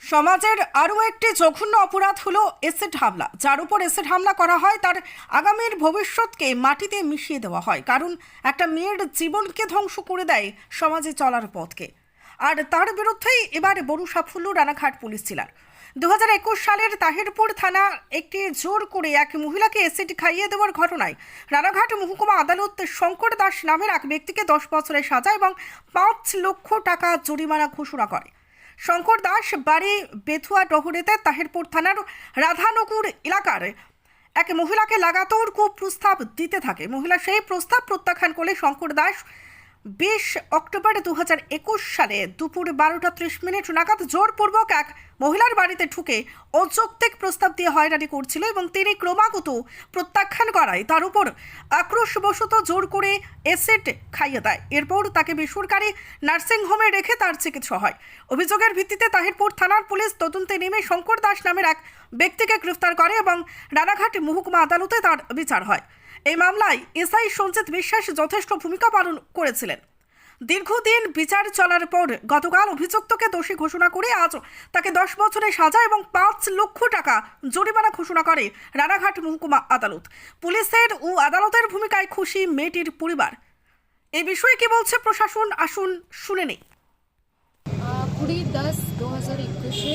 সমাজের আরও একটি জঘন্য অপরাধ হলো এসিড হামলা। যার উপর এসিড হামলা করা হয়, তার আগামীর ভবিষ্যৎকে মাটিতে মিশিয়ে দেওয়া হয়। কারণ একটা মেয়ের জীবনকে ধ্বংস করে দেয় সমাজে চলার পথকে। আর তার বিরুদ্ধেই এবার বড় সাফল্য রানাঘাট পুলিশ জেলার। দু হাজার একুশ সালের তাহিরপুর থানা একটি জোর করে এক মহিলাকে এসিড খাইয়ে দেওয়ার ঘটনায় রানাঘাট মহকুমা আদালত শঙ্কর দাস নামের এক ব্যক্তিকে দশ বছরের সাজা এবং পাঁচ লক্ষ টাকা জরিমানা ঘোষণা করে। শঙ্কর দাস বাড়ি বেথুয়া ডহরেতে তাহেরপুর থানার রাধানগর এলাকার এক মহিলাকে লাগাতার কুপ্রস্তাব দিতে থাকে। মহিলা সেই প্রস্তাব প্রত্যাখ্যান করলে শঙ্কর দাস বিশ অক্টোবর দু হাজার একুশ সালে দুপুর বারোটা ত্রিশ মিনিট নাগাদ জোরপূর্বক এক মহিলার বাড়িতে ঢুকে অযৌক্তিক প্রস্তাব দিয়ে হয়রানি করছিল এবং তিনি ক্রমাগত প্রত্যাখ্যান করায়। তার উপর আক্রোশবশত জোর করে এসিড খাইয়ে দেয়। এরপর তাকে বেসরকারি নার্সিংহোমে রেখে তার চিকিৎসা হয়। অভিযোগের ভিত্তিতে তাহিরপুর থানার পুলিশ তদন্তে নেমে শঙ্কর দাস নামের এক ব্যক্তিকে গ্রেফতার করে এবং রানাঘাট মহকুমা আদালতে তার বিচার হয়। এই মামলায় এসআই সঞ্জিত বিশ্বাস যথেষ্ট ভূমিকা পালন করেছিলেন। দীর্ঘদিন বিচার চলার পর গতকাল অভিযুক্তকে দোষী ঘোষণা করে আজ তাকে দশ বছরের সাজা এবং পাঁচ লক্ষ টাকা জরিমানা ঘোষণা করে রানাঘাট মহকুমা আদালত। পুলিশের ও আদালতের ভূমিকায় খুশি মেয়েটির পরিবার। এই বিষয়ে কি বলছে প্রশাসন? আসুন শুনে নেই। কুড়ি দশ দু হাজার একুশে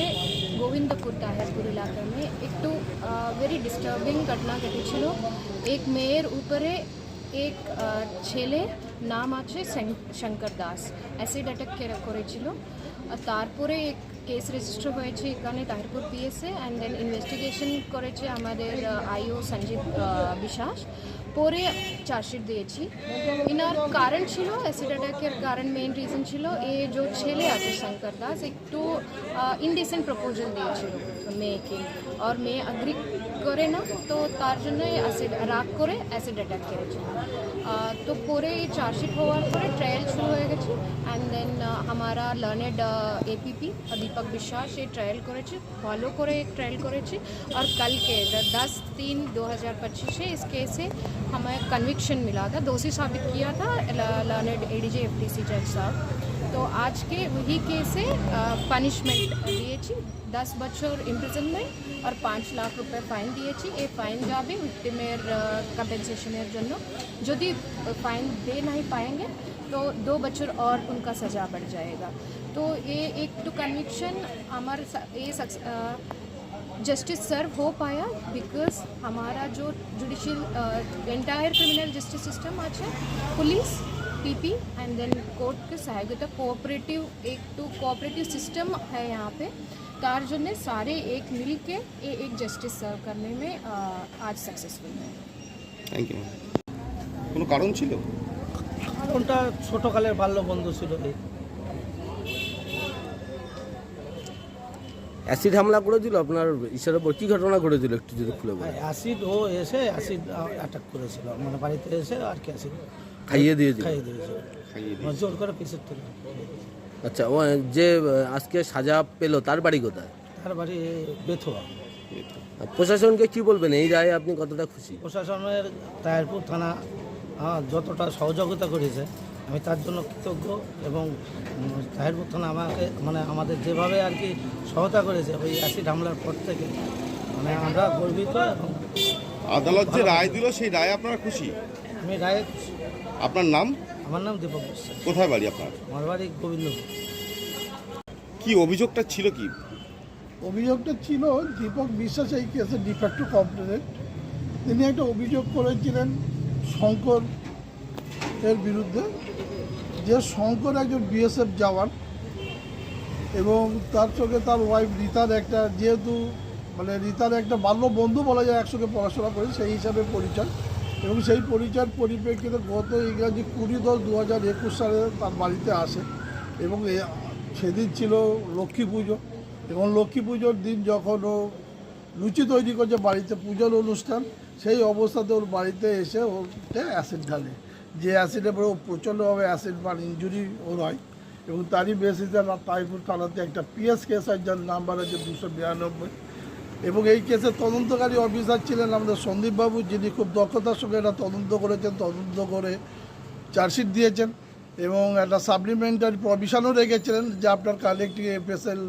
গোবিন্দপুর তাহিরপুর এলাকা একটু ভেরি ডিস্টার্বিং ঘটনা ঘটেছিল। এক মেয়ের উপরে এক ছেলে নাম আছে শঙ্কর দাস অ্যাসিড অ্যাটাক করেছিল তারপরে এক কেস রেজিস্টার হয়েছে এখানে Tahirpur PSA and then investigation করেছে আমাদের আইও সঞ্জীব আহ, বিশ্বাস। পরে চার্জশিট দিয়েছি। ইনার কারণ ছিল অ্যাসিড অ্যাটাকের কারণ মেইন রিজন ছিল। এ যে ছেলে আছে শঙ্কর দাস একটু ইনডিসেন্ট প্রপোজাল দিয়েছিল মেয়েকে। আর মেয়ে অ্যাগ্রি করে না তো তার জন্য অ্যাসিড রাগ করে অ্যাসিড অ্যাটাক করেছিল। আহ, তো পরে এই চার্জশিট হওয়ার পরে ট্রায়াল শুরু হয়ে গেছে। অ্যান্ড দেন हमारा লার্নেড এপিপি দীপক বিশ্বাস এই ট্রায়াল করেছে ভালো করে ট্রায়াল করেছে আর কালকে दस तीन दो हज़ार पच्चीस से इस केस से हमें कन्विक्शन मिला था दोषी साबित किया था learned A D J F D C जज साहब तो आज के वही के से पनिशमेंट दिए थी दस बच्चों इम्प्रिजनमेंट और पाँच लाख रुपये फाइन दिए ये फाइन जाबे विक्टिमेर कंपेन्सेशनर जो यदि फाइन दे नहीं पाएँगे तो दो बच्चों और उनका सजा बढ़ जाएगा। तो ये एक टू कन्विक्शन हमारे ये जस्टिस सर्व हो पाया बिकॉज़ हमारा जो judicial entire criminal justice system आज है police PP and then court के सहायता कोऑपरेटिव एक तो कोऑपरेटिव सिस्टम है यहाँ पे तार जन्य सारे एक मिल के ये एक जस्टिस सर्व करने में uh, आज सक्सेसफुल है থ্যাংক ইউ কোনো কারণ ছিল কারণটা ছোটকালের বাল্য বন্ধু ছিল এই অ্যাসিড হামলা করেছিল আপনার ঈশ্বরের উপর কী ঘটনা ঘটেছিল একটু যদি খুলে বলেন অ্যাসিড ও এসে অ্যাসিড অ্যাটাক করেছিল মানে বাড়িতে এসে আর কি অ্যাসিড খাইয়ে দিয়ে মানে জোর করে পিসের থেকে আচ্ছা ও যে আজকে সাজা পেল তার বাড়ি কোথায়? তার বাড়ি বেথুয়া। আর প্রশাসনকে কি বলবেন? এই রায়ে আপনি কতটা খুশি? প্রশাসনের তায়ারপুর থানা যতটা সহযোগিতা করেছে আমি তার জন্য কৃতজ্ঞ এবং তাহিরপুর থানা আমাকে মানে আমাদের যেভাবে আর কি সহায়তা করেছে ওই অ্যাসিড হামলার পর থেকে মানে আমরা গর্বিত এবং আদালত যে রায় দিল সেই রায় আপনারা খুশি? আমি রায় আপনার নাম? আমার নাম দীপক বিশ্বাস। কোথায় বাড়ি আপনার? আমার বাড়ি গোবিন্দপুর। কি অভিযোগটা ছিল কি? অভিযোগটা ছিল দীপক বিশ্বাস এই কেসে ডিফেক্ট কমপ্লেনেন্ট তিনি একটা অভিযোগ করেছিলেন শঙ্কর এর বিরুদ্ধে যে শঙ্কর একজন বিএসএফ জওয়ান এবং তার সঙ্গে তার ওয়াইফ রীতার একটা যেহেতু মানে রীতার একটা বাল্য বন্ধু বলা যায় একসঙ্গে পড়াশোনা করে সেই হিসাবে পরিচয়। এবং সেই পরিচয়ের পরিপ্রেক্ষিতে গত ইংরাজি কুড়ি দশ দু হাজার একুশ সালে তার বাড়িতে আসে এবং সেদিন ছিল লক্ষ্মী পুজো এবং লক্ষ্মী পুজোর দিন যখন ও লুচি তৈরি করছে বাড়িতে পুজোর অনুষ্ঠান, সেই অবস্থাতে ওর বাড়িতে এসে ওতে অ্যাসিড ঢালে। যে অ্যাসিডে পরে ও প্রচণ্ডভাবে অ্যাসিড বা ইঞ্জুরি ওর হয় এবং তারই বেসিসে তাইপুর থানাতে একটা পিএস কেস হয় যার নাম্বার আছে দুশো বিরানব্বই। এবং এই কেসের তদন্তকারী অফিসার ছিলেন আমাদের সন্দীপবাবু যিনি খুব দক্ষতার সঙ্গে এটা তদন্ত করেছেন, তদন্ত করে চার্জশিট দিয়েছেন এবং একটা সাপ্লিমেন্টারি প্রভিশনও রেখেছিলেন যে আপনার কালেক্টিভ এফএসএল